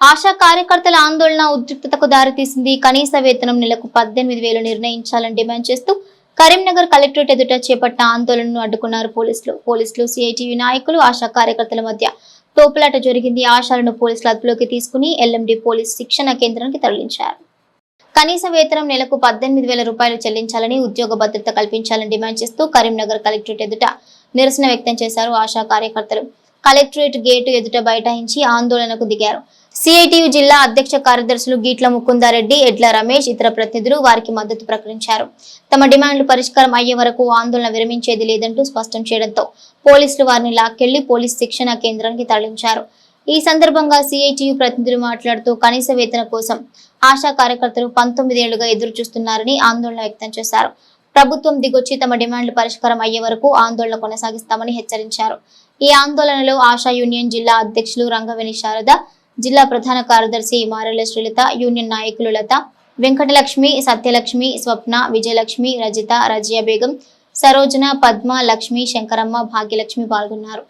ఆశా కార్యకర్తల ఆందోళన ఉద్రిక్తతకు దారితీసింది. కనీస వేతనం నెలకు పద్దెనిమిది వేలు నిర్ణయించాలని డిమాండ్ చేస్తూ కరీంనగర్ కలెక్టరేట్ ఎదుట చేపట్టిన ఆందోళనను అడ్డుకున్నారు పోలీసులు. పోలీసులు సిఐటియు నాయకులు ఆశా కార్యకర్తల మధ్య తోపులాట జరిగింది. ఆశాలను పోలీసులు అదుపులోకి తీసుకుని ఎల్ఎండి పోలీస్ శిక్షణ కేంద్రానికి తరలించారు. కనీస వేతనం నెలకు పద్దెనిమిది వేల రూపాయలు చెల్లించాలని ఉద్యోగ భద్రత కల్పించాలని డిమాండ్ చేస్తూ కరీంనగర్ కలెక్టరేట్ ఎదుట నిరసన వ్యక్తం చేశారు ఆశా కార్యకర్తలు. కలెక్టరేట్ గేటు ఎదుట బైఠాయించి ఆందోళనకు దిగారు. సిఐటియు జిల్లా అధ్యక్ష కార్యదర్శులు గీట్ల ముకుందారెడ్డి ఎడ్ల రమేష్ ఇతర ప్రతినిధులు వారికి మద్దతు ప్రకటించారు. తమ డిమాండ్లు పరిష్కారం అయ్యే వరకు ఆందోళన విరమించేది లేదంటూ స్పష్టం చేయడంతో పోలీసులు వారిని లాక్కెళ్ళి పోలీస్ శిక్షణ కేంద్రానికి తరలించారు. ఈ సందర్భంగా సిఐటియు ప్రతినిధులు మాట్లాడుతూ కనీస వేతన కోసం ఆశా కార్యకర్తలు పంతొమ్మిదేళ్ళుగా ఎదురు చూస్తున్నారని ఆందోళన వ్యక్తం చేశారు. ప్రభుత్వం దిగొచ్చి తమ డిమాండ్లు పరిష్కారం అయ్యే వరకు ఆందోళన కొనసాగిస్తామని హెచ్చరించారు. ఈ ఆందోళనలో ఆశా యూనియన్ జిల్లా అధ్యక్షులు రంగవేణి శారద జిల్లా ప్రధాన కార్యదర్శి మారెల శ్రీలత యూనియన్ నాయకులు లత వెంకటలక్ష్మి సత్యలక్ష్మి స్వప్న విజయలక్ష్మి రజిత రజియా బేగం సరోజన పద్మ లక్ష్మి శంకరమ్మ భాగ్యలక్ష్మి పాల్గొన్నారు.